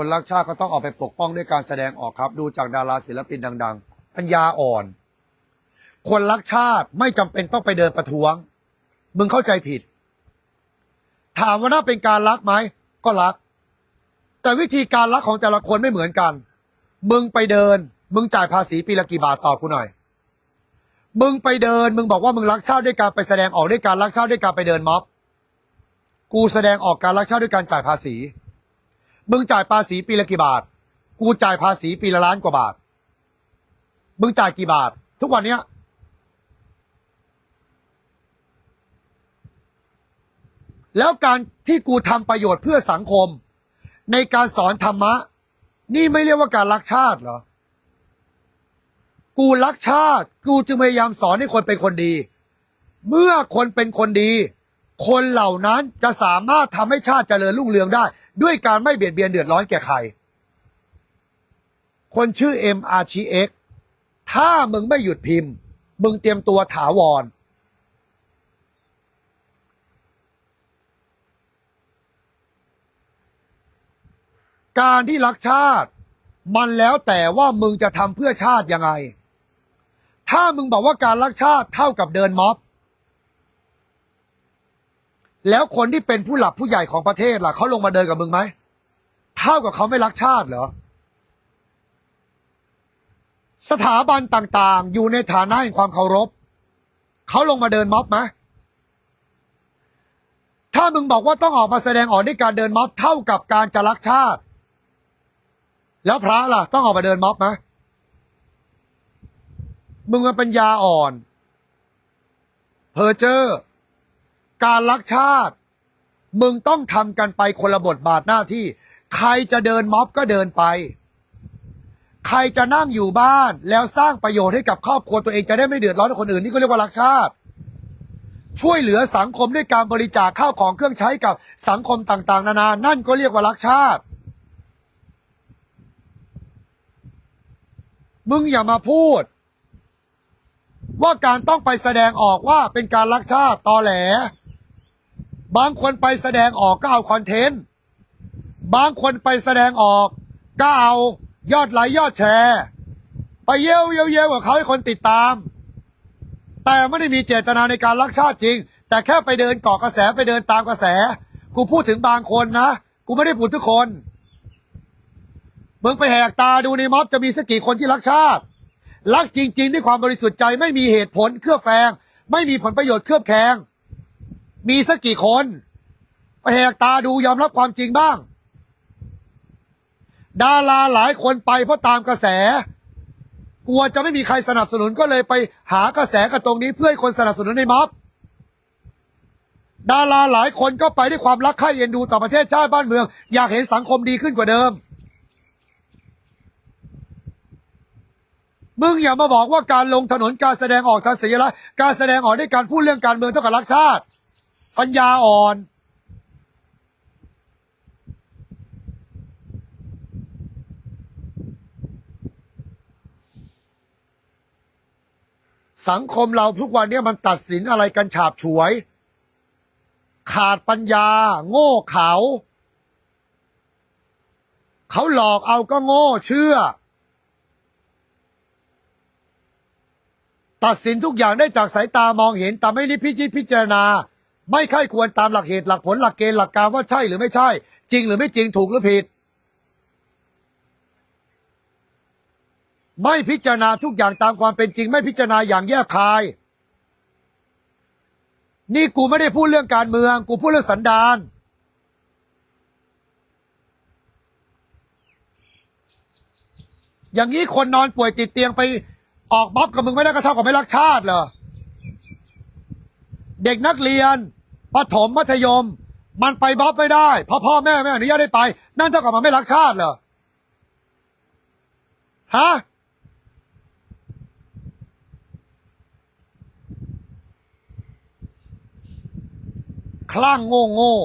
คนรักชาติก็ต้องออกไปปกป้องด้วยการแสดงออกครับ ดูจากดาราศิลปินดัง ๆ ปัญญาอ่อน คนรักชาติไม่จำเป็นต้องไปเดินประท้วง มึงเข้าใจผิด ถามว่าน่าเป็นการรักไหมก็รัก แต่วิธีการรักของแต่ละคนไม่เหมือนกัน มึงไปเดิน มึงจ่ายภาษีปีละกี่บาทตอบกูหน่อย มึงไปเดิน มึงบอกว่ามึงรักชาติด้วยการไปแสดงออกด้วยการรักชาติด้วยการไปเดินม็อบ กูแสดงออกการรักชาติด้วยการจ่ายภาษี มึงจ่ายภาษีปีละกี่บาท กูจ่ายภาษีปีละล้านกว่าบาท มึงจ่ายกี่บาท ทุกวันเนี้ยแล้วการที่กูทำประโยชน์เพื่อสังคม ในการสอนธรรมะ นี่ไม่เรียกว่าการรักชาติเหรอ กูรักชาติ กูจึงพยายามสอนให้คนเป็นคนดี เมื่อคนเป็นคนดี คนเหล่านั้นจะสามารถทำให้ชาติเจริญรุ่งเรืองได้ ด้วยการไม่เบียดเบียนเดือดร้อนแก่ใคร คนชื่อ M R G X ถ้ามึงไม่หยุดพิมพ์ มึงเตรียมตัวถาวร การที่รักชาติ มันแล้วแต่ว่ามึงจะทำเพื่อชาติยังไง ถ้ามึงบอกว่าการรักชาติเท่ากับเดินม็อบ แล้วคนที่เป็นผู้หลักผู้ใหญ่ของประเทศล่ะเขาลงมาเดินกับมึงไหมเท่ากับเขาไม่รักชาติเหรอ สถาบันต่างๆ อยู่ในฐานะแห่งความเคารพเขาลงมาเดินม็อบไหมถ้ามึงบอกว่าต้องออกมาแสดงออกด้วยการเดินม็อบเท่ากับการจะรักชาติ แล้วพระล่ะ ต้องออกมาเดินม็อบไหมมึงมันปัญญาอ่อน เพอเจอร์ การรักชาติ มึงต้องทำกันไปคนละบทบาทหน้าที่ ใครจะเดินม็อบก็เดินไป ใครจะนั่งอยู่บ้านแล้วสร้างประโยชน์ให้กับครอบครัวตัวเองจะได้ไม่เดือดร้อนคนอื่นนี่ก็เรียกว่ารักชาติ ช่วยเหลือสังคมด้วยการบริจาคข้าวของเครื่องใช้กับสังคมต่าง ๆ นานา นั่นก็เรียกว่ารักชาติ มึงอย่ามาพูดว่าการต้องไปแสดงออกว่าเป็นการรักชาติตอแหล บางคนไปแสดงออกก็เอาคอนเทนต์ บางคนไปแสดงออก ก็เอายอดไลค์ยอดแชร์ ไปเย้ยวเย้ยวเย้ยวกับเขาให้คนติดตาม แต่ไม่ได้มีเจตนาในการรักชาติจริง แต่แค่ไปเดินเกาะกระแสไปเดินตามกระแส กูพูดถึงบางคนนะ กูไม่ได้พูดทุกคนมึงไปแหกตาดูในม็อบจะมีสักกี่คนที่รักชาติ รักจริง ๆ ด้วยความบริสุทธิ์ใจไม่มีเหตุผลเครือบแฝงไม่มีผลประโยชน์เครือบแคลง มีสักกี่คนไปแหกตาดูยอมรับความจริงบ้าง ดาราหลายคนไปเพราะตามกระแส กลัวจะไม่มีใครสนับสนุนก็เลยไปหากระแสกับตรงนี้เพื่อให้คนสนับสนุนในม็อบดาราหลายคนก็ไปด้วยความรักใคร่เอ็นดูต่อประเทศชาติบ้านเมือง อยากเห็นสังคมดีขึ้นกว่าเดิม มึงอย่ามาบอกว่าการลงถนนการแสดงออกทางสัญลักษณ์การแสดงออกด้วยการพูดเรื่องการเมืองเท่ากับรักชาติ ปัญญาอ่อน สังคมเราทุกวันนี้มันตัดสินอะไรกันฉาบฉวย ขาดปัญญา โง่เขา เขาหลอกเอาก็โง่เชื่อ ตัดสินทุกอย่างได้จากสายตามองเห็นแต่ไม่ได้พิจิตพิจารณา ไม่ใค่ควรตามหลักเหตุหลักผลหลักเกณฑ์หลักการว่าใช่หรือไม่ใช่ จริงหรือไม่จริงถูกหรือผิด ไม่พิจารณาทุกอย่างตามความเป็นจริง ไม่พิจารณาอย่างแยบคาย นี่กูไม่ได้พูดเรื่องการเมือง กูพูดเรื่องสันดานอย่างนี้คนนอนป่วยติดเตียงไปออกม็อบกับมึงไม่ได้ก็เท่ากับไม่รักชาติเหรอ เด็กนักเรียน ประถมมัธยม มันไปม็อบไม่ได้เพราะพ่อแม่ไม่อนุญาตให้ไป นั่นเท่ากับมันไม่รักชาติเหรอฮะคลั่งโง่โง่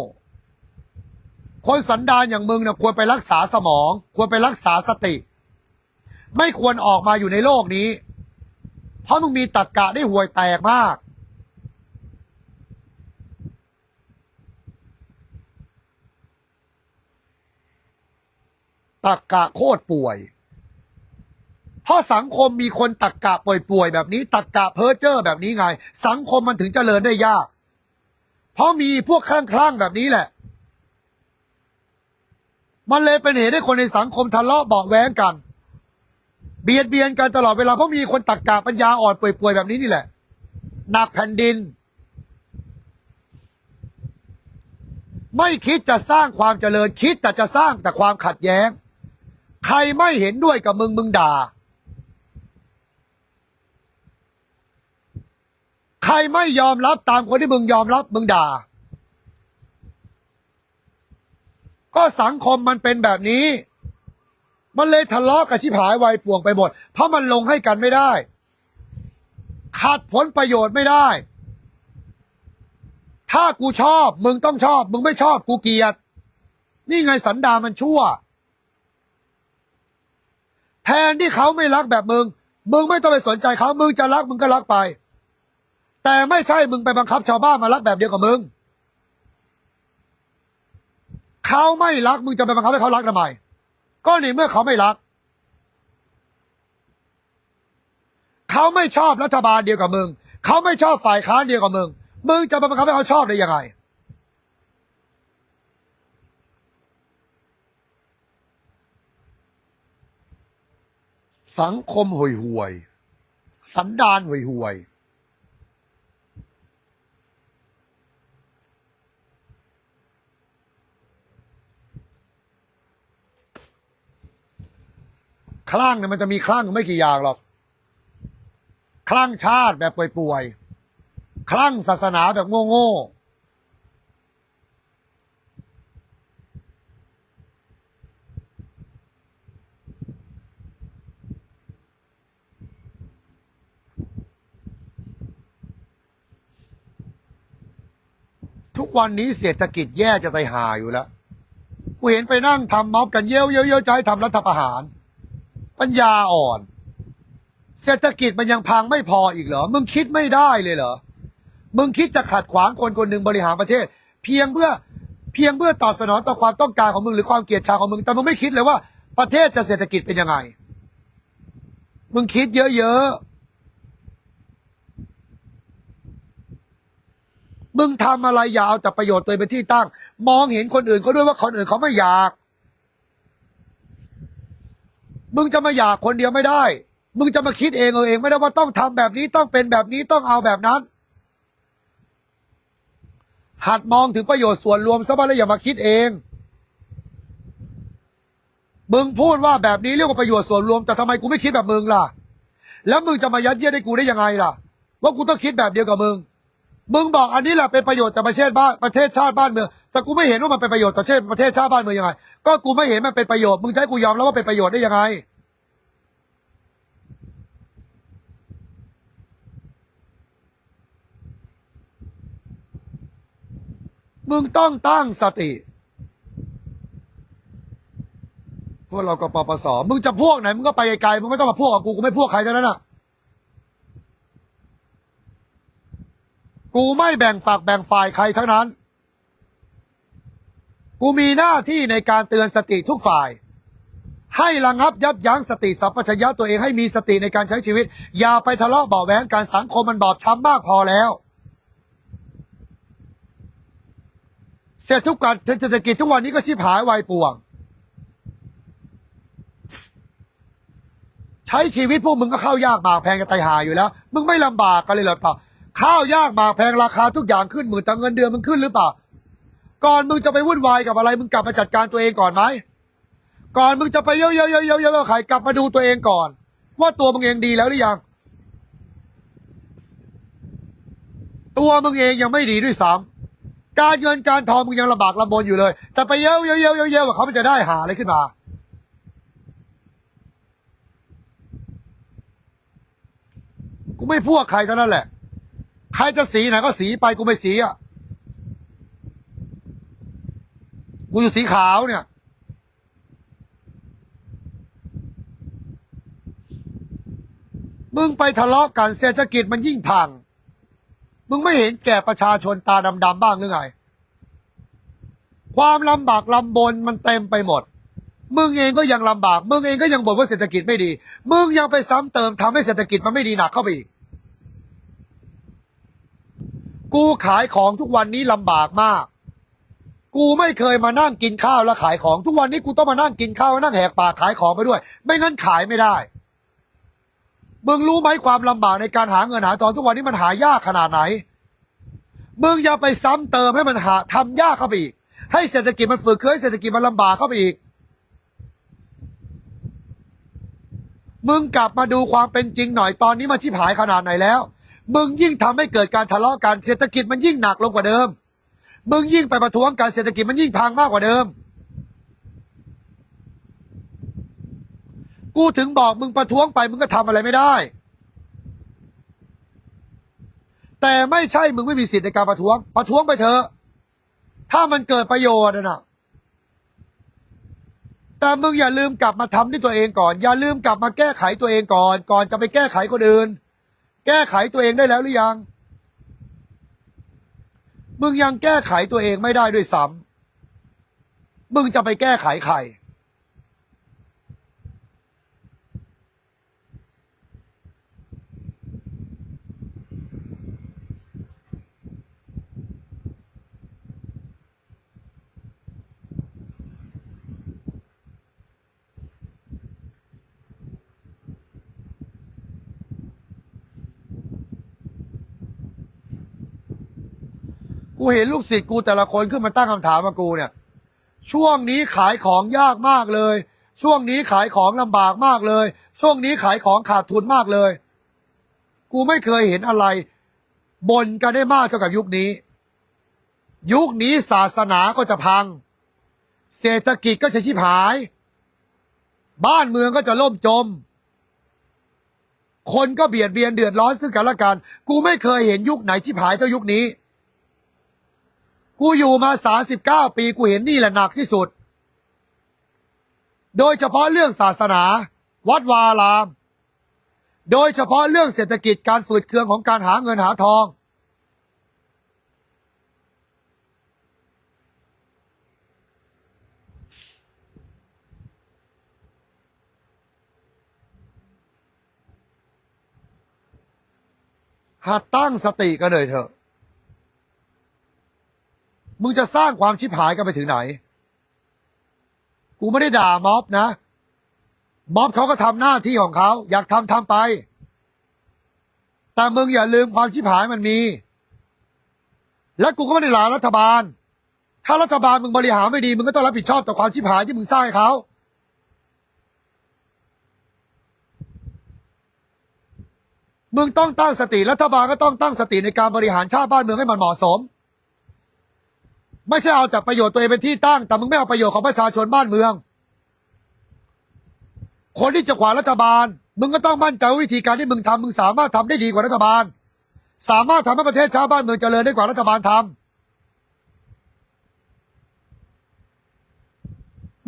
คนสันดานอย่างมึงเนี่ยควรไปรักษาสมอง ควรไปรักษาสติ ไม่ควรออกมาอยู่ในโลกนี้ เพราะมึงมีตัดกะได้ห่วยแตกมาก ตักกะโคตรป่วย เพราะสังคมมีคนตักกะป่วยๆแบบนี้ ตักกะเพ้อเจ้อแบบนี้ไง สังคมมันถึงเจริญได้ยาก เพราะมีพวกข้างคลั่งแบบนี้แหละ มันเลยเป็นเหตุให้คนในสังคมทะเลาะเบาะแว้งกัน เบียดเบียนกันตลอดเวลาเพราะมีคนตักกะปัญญาอ่อนป่วยๆแบบนี้นี่แหละหนักแผ่นดิน ไม่คิดจะสร้างความเจริญคิดแต่จะสร้างแต่ความขัดแย้ง ใครไม่เห็นด้วยกับมึงมึงด่า ใครไม่ยอมรับตามคนที่มึงยอมรับมึงด่า ก็สังคมมันเป็นแบบนี้ มันเลยทะเลาะกับชิบหายวายป่วงไปหมด เพราะมันลงให้กันไม่ได้ ขาดผลประโยชน์ไม่ได้ ถ้ากูชอบมึงต้องชอบ มึงไม่ชอบกูเกลียด นี่ไงสันดานมันชั่ว แทนที่เขาไม่รักแบบมึง มึงไม่ต้องไปสนใจเขา มึงจะรักมึงก็รักไป แต่ไม่ใช่มึงไปบังคับชาวบ้านมารักแบบเดียวกับมึง เขาไม่รักมึงจะไปบังคับให้เขารักทำไม ก็ในเมื่อเขาไม่รัก เขาไม่ชอบรัฐบาลเดียวกับมึง เขาไม่ชอบฝ่ายค้านเดียวกับมึง มึงจะไปบังคับให้เขาชอบได้ยังไง สังคมห่วยห่วย สันดานห่วยห่วย คลั่งเนี่ยมันจะมีคลั่งไม่กี่อย่างหรอก คลั่งชาติแบบป่วยๆ คลั่งศาสนาแบบโง่ๆ วันนี้เศรษฐกิจแย่จะตายหาอยู่แล้ว กูเห็นไปนั่งทำม็อบกันเย้ยวเย้ยวเย้ยวใจทำรัฐประหาร ปัญญาอ่อน เศรษฐกิจมันยังพังไม่พออีกเหรอ มึงคิดไม่ได้เลยเหรอ มึงคิดจะขัดขวางคนคนหนึ่งบริหารประเทศ เพียงเพื่อเพียงเพื่อตอบสนองต่อความต้องการของมึงหรือความเกลียดชังของมึง แต่มึงไม่คิดเลยว่า ประเทศจะเศรษฐกิจเป็นยังไง มึงคิดเยอะๆ มึงทำอะไรอย่าเอาแต่ประโยชน์ตัวเองเป็นที่ตั้ง มองเห็นคนอื่นเขาด้วยว่าคนอื่นเขาไม่อยาก มึงจะมาอยากคนเดียวไม่ได้ มึงจะมาคิดเองเออเองไม่ได้ว่าต้องทำแบบนี้ต้องเป็นแบบนี้ต้องเอาแบบนั้น หัดมองถึงประโยชน์ส่วนรวมซะบ้างแล้วอย่ามาคิดเอง มึงพูดว่าแบบนี้เรียกว่าประโยชน์ส่วนรวม แต่ทำไมกูไม่คิดแบบมึงล่ะ แล้วมึงจะมายัดเยียดให้กูได้ยังไงล่ะ ว่ากูต้องคิดแบบเดียวกับมึง มึงบอกอันนี้แหละเป็นประโยชน์ต่อประเทศบ้านประเทศชาติบ้านเมืองแต่กูไม่เห็นว่ามันเป็นประโยชน์ต่อประเทศประเทศชาติบ้านเมืองยังไง ก็กูไม่เห็นมันเป็นประโยชน์มึงจะให้กูยอมแล้วว่าเป็นประโยชน์ได้ยังไง มึงต้องตั้งสติ พวกเราก็ปปสมึงจะพวกไหนมึงก็ไปไกลมึงไม่ต้องมาพวกกับกูกูไม่พวกใครทั้งนั้นอะ กูไม่แบ่งฝักแบ่งฝ่ายใครทั้งนั้น กูมีหน้าที่ในการเตือนสติทุกฝ่าย ให้ระงับยับยั้งสติสัพพัญญะตัวเองให้มีสติในการใช้ชีวิต อย่าไปทะเลาะเบาะแว้งการสังคมมันบอบช้ำมากพอแล้ว เศรษฐกิจเศรษฐกิจทุกวันนี้ก็ชิบหายวายป่วง ใช้ชีวิตพวกมึงก็เข้ายากมากแพงกันตายหาอยู่แล้ว มึงไม่ลำบากกันเลยเหรอต่อ ข้าวยากหมากแพงราคาทุกอย่างขึ้นหมื่นแต่เงินเดือนมึงขึ้นหรือเปล่า ก่อนมึงจะไปวุ่นวายกับอะไร มึงกลับมาจัดการตัวเองก่อนไหมก่อนมึงจะไปเยอะๆๆๆๆใครกลับมาดูตัวเองก่อน ว่าตัวมึงเองดีแล้วหรือยัง ตัวมึงเองยังไม่ดีด้วยซ้ำการเงินการทองมึงยังลำบากลำบนอยู่เลย แต่ไปเยอะๆๆๆๆกับเขามันจะได้หาอะไรขึ้นมากูไม่พวกใครเท่านั้นแหละ ใครจะสีไหนก็สีไปกูไม่สีอะ กูอยู่สีขาวเนี่ย มึงไปทะเลาะกันเศรษฐกิจมันยิ่งพัง มึงไม่เห็นแก่ประชาชนตาดำๆบ้างหรือไง ความลำบากลำบนมันเต็มไปหมด มึงเองก็ยังลำบาก มึงเองก็ยังบ่นว่าเศรษฐกิจไม่ดี มึงยังไปซ้ำเติมทำให้เศรษฐกิจมันไม่ดีหนักเข้าไปอีก กูขายของทุกวันนี้ลำบากมาก กูไม่เคยมานั่งกินข้าวแล้วขายของทุกวันนี้กูต้องมานั่งกินข้าวนั่งแหกปากขายของไปด้วย ไม่งั้นขายไม่ได้มึงรู้ไหมความลำบากในการหาเงินหาทองทุกวันนี้มันหายากขนาดไหนมึงอย่าไปซ้ำเติมให้มันหาทำยากเข้าไปอีก ให้เศรษฐกิจมันฝืดเคยเศรษฐกิจมันลำบากเข้าไปอีก มึงกลับมาดูความเป็นจริงหน่อยตอนนี้มันชิบหายขนาดไหนแล้ว มึงยิ่งทำให้เกิดการทะเลาะกันเศรษฐกิจมันยิ่งหนักลงกว่าเดิม มึงยิ่งไปประท้วงกันเศรษฐกิจมันยิ่งพังมากกว่าเดิม กูถึงบอกมึงประท้วงไปมึงก็ทำอะไรไม่ได้ แต่ไม่ใช่มึงไม่มีสิทธิ์ในการประท้วง ประท้วงไปเถอะ ถ้ามันเกิดประโยชน์นะแต่มึงอย่าลืมกลับมาทำด้วยตัวเองก่อน อย่าลืมกลับมาแก้ไขตัวเองก่อน ก่อนจะไปแก้ไขคนอื่น แก้ไขตัวเองได้แล้วหรือยัง มึงยังแก้ไขตัวเองไม่ได้ด้วยซ้ำมึงจะไปแก้ไขใคร กูเห็นลูกศิษย์กูแต่ละคนขึ้นมาตั้งคำถามมากูเนี่ย ช่วงนี้ขายของยากมากเลย ช่วงนี้ขายของลำบากมากเลย ช่วงนี้ขายของขาดทุนมากเลย กูไม่เคยเห็นอะไรบ่นกันได้มากเท่ากับยุคนี้ ยุคนี้ศาสนาก็จะพัง เศรษฐกิจก็จะชิบหาย บ้านเมืองก็จะล่มจม คนก็เบียดเบียนเดือดร้อนซึ่งกันและกัน กูไม่เคยเห็นยุคไหนชิบหายเท่ายุคนี้ กูอยู่มาสาสิบเก้าปีกูเห็นนี่แหละหนักที่สุด โดยเฉพาะเรื่องศาสนา วัดวาอาราม โดยเฉพาะเรื่องเศรษฐกิจการฝืดเคืองของการหาเงินหาทอง หัดตั้งสติกันเลยเถอะ มึงจะสร้างความชิบหายกันไปถึงไหน กูไม่ได้ด่าม็อบนะ ม็อบเขาก็ทำหน้าที่ของเขา อยากทำทำไป แต่มึงอย่าลืมความชิบหายมันมี และกูก็ไม่ได้ด่ารัฐบาล ถ้ารัฐบาลมึงบริหารไม่ดี มึงก็ต้องรับผิดชอบต่อความชิบหายที่มึงสร้างให้เขามึงต้องตั้งสติรัฐบาลก็ต้องตั้งสติในการบริหารชาติบ้านเมืองให้มันเหมาะสม ไม่ใช่เอาแต่ประโยชน์ตัวเองเป็นที่ตั้ง แต่มึงไม่เอาประโยชน์ของประชาชนบ้านเมือง คนที่จะขวางรัฐบาล มึงก็ต้องมั่นใจว่าวิธีการที่มึงทำมึงสามารถทำได้ดีกว่ารัฐบาล สามารถทำให้ประเทศชาติบ้านเมืองเจริญได้กว่ารัฐบาลทำ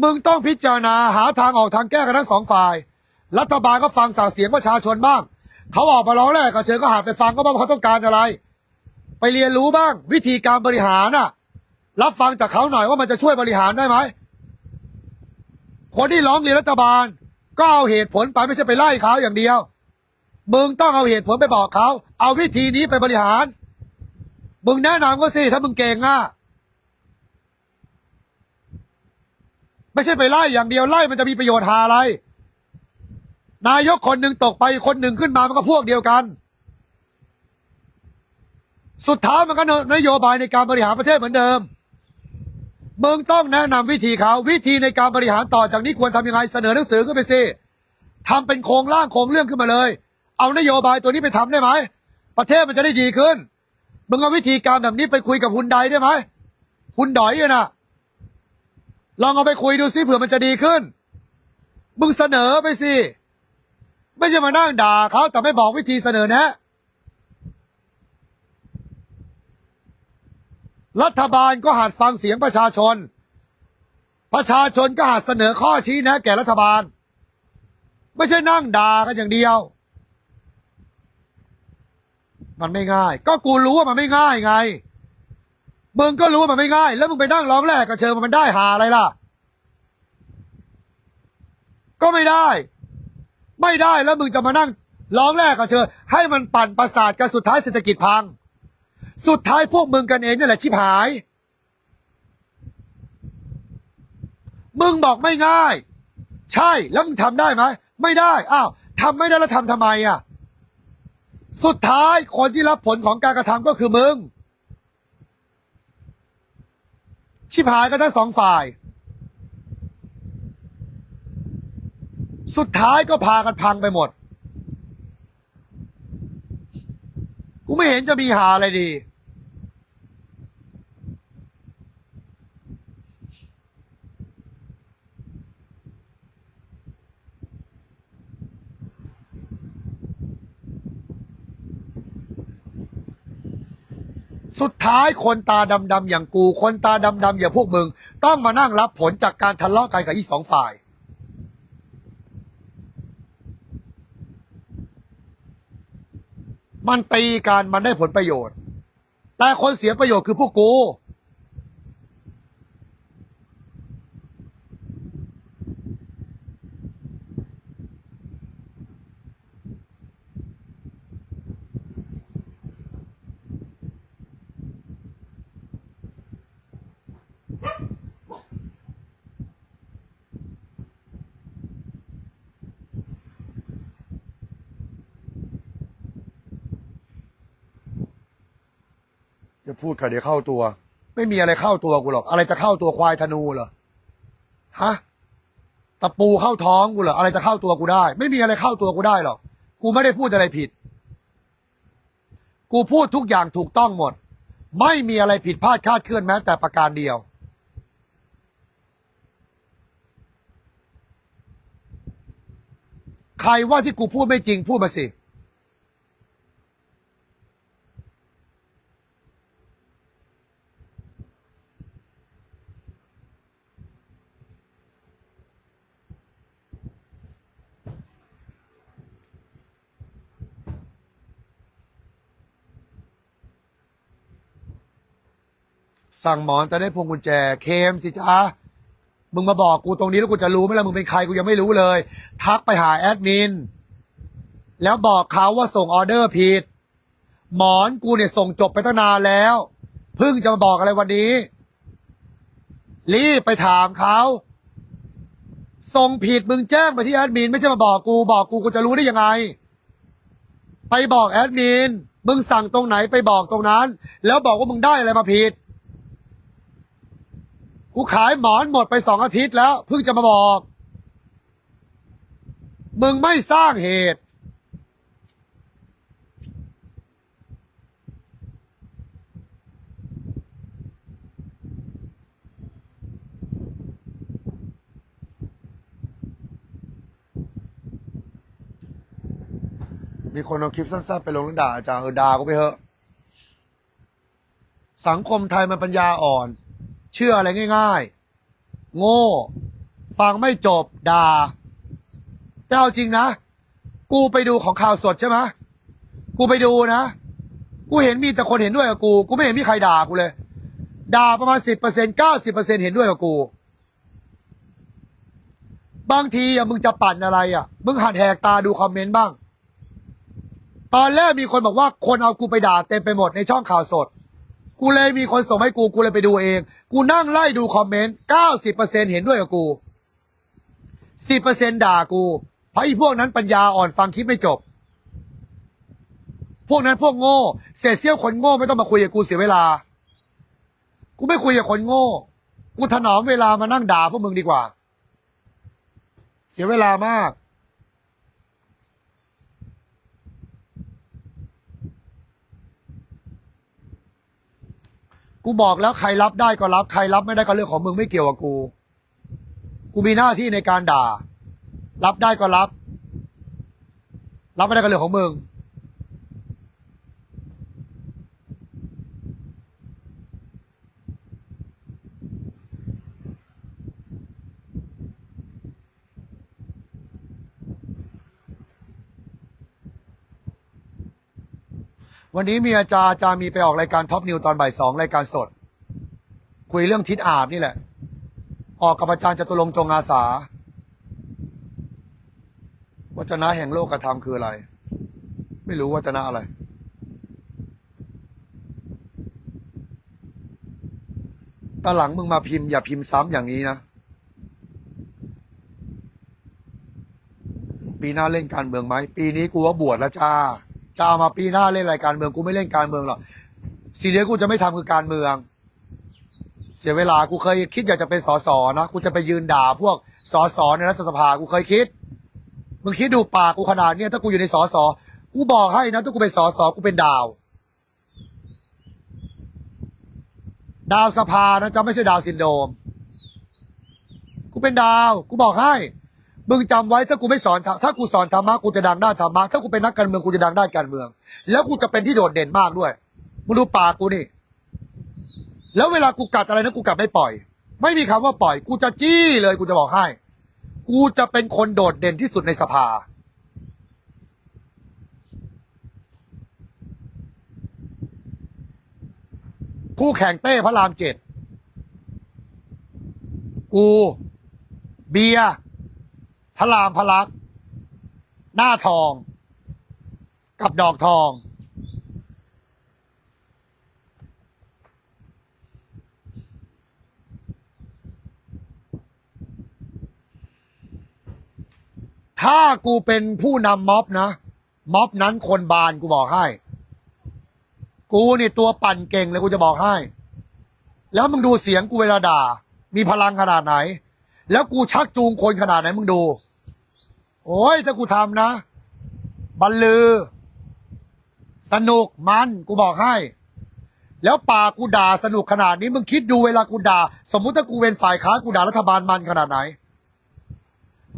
มึงต้องพิจารณาหาทางออกทางแก้กันทั้งสองฝ่าย รัฐบาลก็ฟังสาวเสียงประชาชนบ้าง เขาออกมาร้องแรกก็เชิญก็หันไปฟังก็บ้างว่าเขาต้องการอะไร ไปเรียนรู้บ้าง วิธีการบริหารน่ะ รับฟังจากเขาหน่อยว่ามันจะช่วยบริหารได้ไหมคนที่ร้องเรียนรัฐบาล ก็เอาเหตุผลไปไม่ใช่ไปไล่เขาอย่างเดียวมึงต้องเอาเหตุผลไปบอกเขา เอาวิธีนี้ไปบริหาร มึงแนะนำก็สิถ้ามึงเก่งอะ ไม่ใช่ไปไล่อย่างเดียวไล่มันจะมีประโยชน์หาอะไร นายกคนหนึ่งตกไปคนหนึ่งขึ้นมามันก็พวกเดียวกัน สุดท้ายมันก็นโยบายในการบริหารประเทศเหมือนเดิม มึงต้องแนะนำวิธีเขาวิธีในการบริหารต่อจากนี้ควรทำยังไงเสนอหนังสือขึ้นไปสิทำเป็นโครงร่างโครงเรื่องขึ้นมาเลย เอานโยบายตัวนี้ไปทำได้ไหมประเทศมันจะได้ดีขึ้นมึงเอาวิธีการแบบนี้ไปคุยกับคุณใดได้ไหมคุณดอยอนะลองเอาไปคุยดูซิเผื่อมันจะดีขึ้น มึงเสนอไปสิ ไม่ใช่มานั่งด่าเขาแต่ไม่บอกวิธีเสนอแนะ รัฐบาลก็หัดฟังเสียงประชาชน ประชาชนก็หัดเสนอข้อชี้แนะแก่รัฐบาล ไม่ใช่นั่งด่ากันอย่างเดียว มันไม่ง่าย ก็กูรู้ว่ามันไม่ง่ายไงมึงก็รู้ว่ามันไม่ง่าย แล้วมึงไปนั่งร้องแรกกับเชิญมันได้หาอะไรล่ะ ก็ไม่ได้ ไม่ได้แล้วมึงจะมานั่งร้องแรกกับเธอให้มันปั่นประสาทกันสุดท้ายเศรษฐกิจพัง สุดท้ายพวกมึงกันเองนี่แหละชิบหาย มึงบอกไม่ง่าย ใช่แล้วมึงทำได้ไหมไม่ได้อ้าวทำไม่ได้แล้วทำทำไมอะ สุดท้ายคนที่รับผลของการกระทำก็คือมึง ชิบหายกันทั้งสองฝ่าย สุดท้ายก็พากันพังไปหมด ไม่เห็นจะมีหาอะไรดี สุดท้ายคนตาดำๆอย่างกู คนตาดำๆอย่างพวกมึง ต้องมานั่งรับผลจากการทะเลาะกันกับอีสองฝ่าย มันตีกันมันได้ผลประโยชน์ แต่คนเสียประโยชน์คือพวกกู จะพูดกันเดี๋ยวเข้าตัว ไม่มีอะไรเข้าตัวกูหรอก อะไรจะเข้าตัวควายธนูเหรอฮะตะปูเข้าท้องกูเหรออะไรจะเข้าตัวกูได้ ไม่มีอะไรเข้าตัวกูได้หรอก กูไม่ได้พูดอะไรผิด กูพูดทุกอย่างถูกต้องหมด ไม่มีอะไรผิดพลาดคาดเคลื่อนแม้แต่ประการเดียวใครว่าที่กูพูดไม่จริงพูดมาสิ สั่งหมอนจะได้พวงกุญแจ เคมสิจ้ามึงมาบอกกูตรงนี้แล้วกูจะรู้ไหมล่ะมึงเป็นใครกูยังไม่รู้เลย ทักไปหาแอดมิน แล้วบอกเขาว่าส่งออเดอร์ผิด หมอนกูเนี่ยส่งจบไปตั้งนานแล้ว เพิ่งจะมาบอกอะไรวันนี้ รีบไปถามเขาส่งผิดมึงแจ้งไปที่แอดมิน ไม่ใช่มาบอกกู บอกกูกูจะรู้ได้ยังไง ไปบอกแอดมิน มึงสั่งตรงไหนไปบอกตรงนั้น แล้วบอกว่ามึงได้อะไรมาผิด กูขายหมอนหมดไปสองอาทิตย์แล้วเพิ่งจะมาบอก มึงไม่สร้างเหตุ มีคนเอาคลิปสั้นๆไปลงแล้วด่าอาจารย์เออด่ากูไปเถอะ สังคมไทยมันปัญญาอ่อน เชื่ออะไรง่าย ๆ โง่ ฟังไม่จบด่าแต่เอาจริงนะ กูไปดูของข่าวสดใช่ไหมกูไปดูนะ กูเห็นมีแต่คนเห็นด้วยกับกู กูไม่เห็นมีใครด่ากูเลยด่าประมาณสิบเปอร์เซ็นเก้าสิบเปอร์เซ็นเห็นด้วยกับกู บางทีอะมึงจะปั่นอะไรอะมึงหันแหกตาดูคอมเมนต์บ้าง ตอนแรกมีคนบอกว่าคนเอากูไปด่าเต็มไปหมดในช่องข่าวสด กูเลยมีคนส่งให้กูกูเลยไปดูเอง กูนั่งไล่ดูคอมเมนต์เก้าสิบเปอร์เซ็นเห็นด้วยกับกูสิบเปอร์เซ็นด่ากูเพราะไอ้พวกนั้นปัญญาอ่อนฟังคลิปไม่จบ พวกนั้นพวกโง่เศษเสี้ยวคนโง่ไม่ต้องมาคุยกับกูเสียเวลา กูไม่คุยกับคนโง่ กูถนอมเวลามานั่งด่าพวกมึงดีกว่า เสียเวลามาก กูบอกแล้วใครรับได้ก็รับ ใครรับไม่ได้ก็เรื่องของมึงไม่เกี่ยวกับกู กูมีหน้าที่ในการด่า รับได้ก็รับ รับไม่ได้ก็เรื่องของมึง วันนี้มีอาจารย์อาจารย์มีไปออกรายการท็อปนิวตอนบ่ายสองรายการสด คุยเรื่องทิศอาบนี่แหละ ออกกับอาจารย์จตุรงจงอาสา วัจนะแห่งโลกธรรมคืออะไร ไม่รู้วัจนะอะไรตอนหลังมึงมาพิมพ์อย่าพิมพ์ซ้ำอย่างนี้นะปีหน้าเล่นการเมืองไหม ปีนี้กูว่าบวชแล้วจ้า จะเอามาปีหน้าเล่นรายการเมืองกูไม่เล่นการเมืองหรอกสิ่งเดียวกูจะไม่ทำคือการเมือง เสียเวลากูเคยคิดอยากจะเป็นสสนะกูจะไปยืนด่าพวกสสในรัฐสภากูเคยคิดมึงคิดดูปากกูขนาดเนี้ยถ้ากูอยู่ในสสกูบอกให้นะถ้ากูเป็นสสกูเป็นดาว ดาวสภานะจะไม่ใช่ดาวซินโดรมกูเป็นดาว กูบอกให้ มึงจำไว้ถ้ากูไม่สอนถ้ากูสอนธรรมะกูจะดังด้านธรรมะถ้ากูเป็นนักการเมืองกูจะดังด้านการเมือง แล้วกูจะเป็นที่โดดเด่นมากด้วยมึงดูปากกูนี่ แล้วเวลากูกัดอะไรนะกูกัดไม่ปล่อย ไม่มีคำว่าปล่อย กูจะจี้เลยกูจะบอกให้ กูจะเป็นคนโดดเด่นที่สุดในสภา คู่แข่งเต้พระรามเจ็ดกู เบียร์ พระรามพระลักษณ์หน้าทอง กับดอกทอง ถ้ากูเป็นผู้นำม็อบนะ ม็อบนั้นคนบานกูบอกให้ กูนี่ตัวปั่นเก่งเลยกูจะบอกให้ แล้วมึงดูเสียงกูเวลาด่า มีพลังขนาดไหน แล้วกูชักจูงคนขนาดไหนมึงดู โอ้ยถ้ากูทำนะ บรรลือ สนุกมันกูบอกให้ แล้วปากกูด่าสนุกขนาดนี้มึงคิดดูเวลากูด่า สมมุติถ้ากูเป็นฝ่ายค้ากูด่ารัฐบาลมันขนาดไหน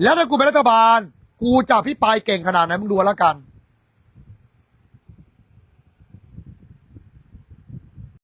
แล้วถ้ากูเป็นรัฐบาล กูจะพิปายเก่งขนาดไหนมึงดูแล้วกัน